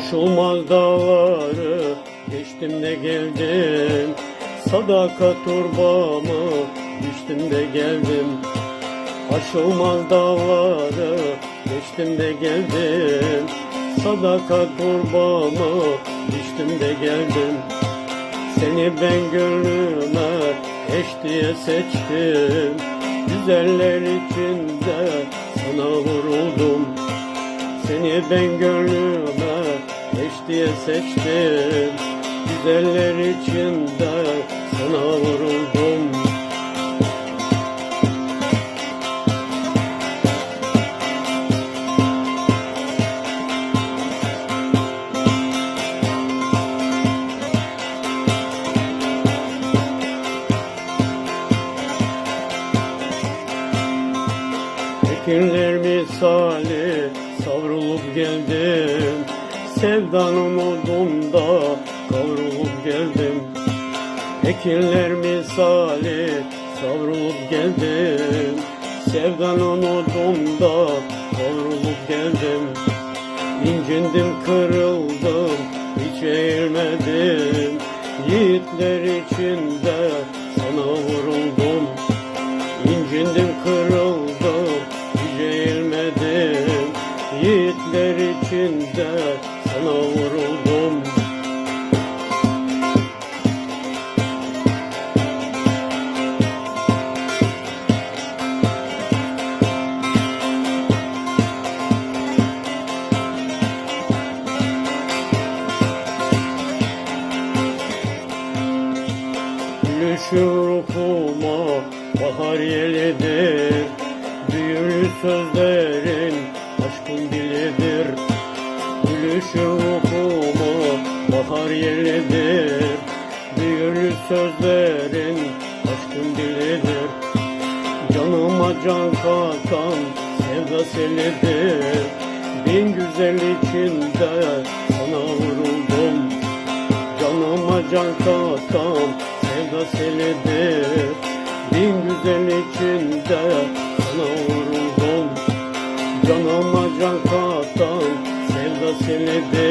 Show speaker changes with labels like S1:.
S1: Aşılmaz dağları geçtim de geldim. Sadakat torbamı düştüm de geldim. Aşılmaz dağları geçtim de geldim. Sadakat torbamı düştüm de geldim. Seni ben gönlüme eş diye seçtim. Güzeller içinde sana vuruldum. Seni ben gönlüme diye seçtim Güzeller içinde sana vuruldum. Ekinler misali savrulup geldim Sevdanın odunda kavrulup geldim. Ekinler misali savrulup geldim. Sevdanın odunda kavrulup geldim. İncindim kırıldım hiç eğilmedim. Yiğitler içinde sana vuruldum. İncindim kırıldım hiç eğilmedim. Yiğitler Gülüşü ruhuma bahar yelidir. Büyülü sözlerin aşkın dilidir. Gülüşü ruhuma bahar yelidir. Büyülü sözlerin aşkın dilidir. Canıma can katan sevda selidir. Bin güzel içinde sana vuruldum. Canıma can katan sevda selidir Bin güzel içinde sana vuruldum Canıma can katan sevda selidir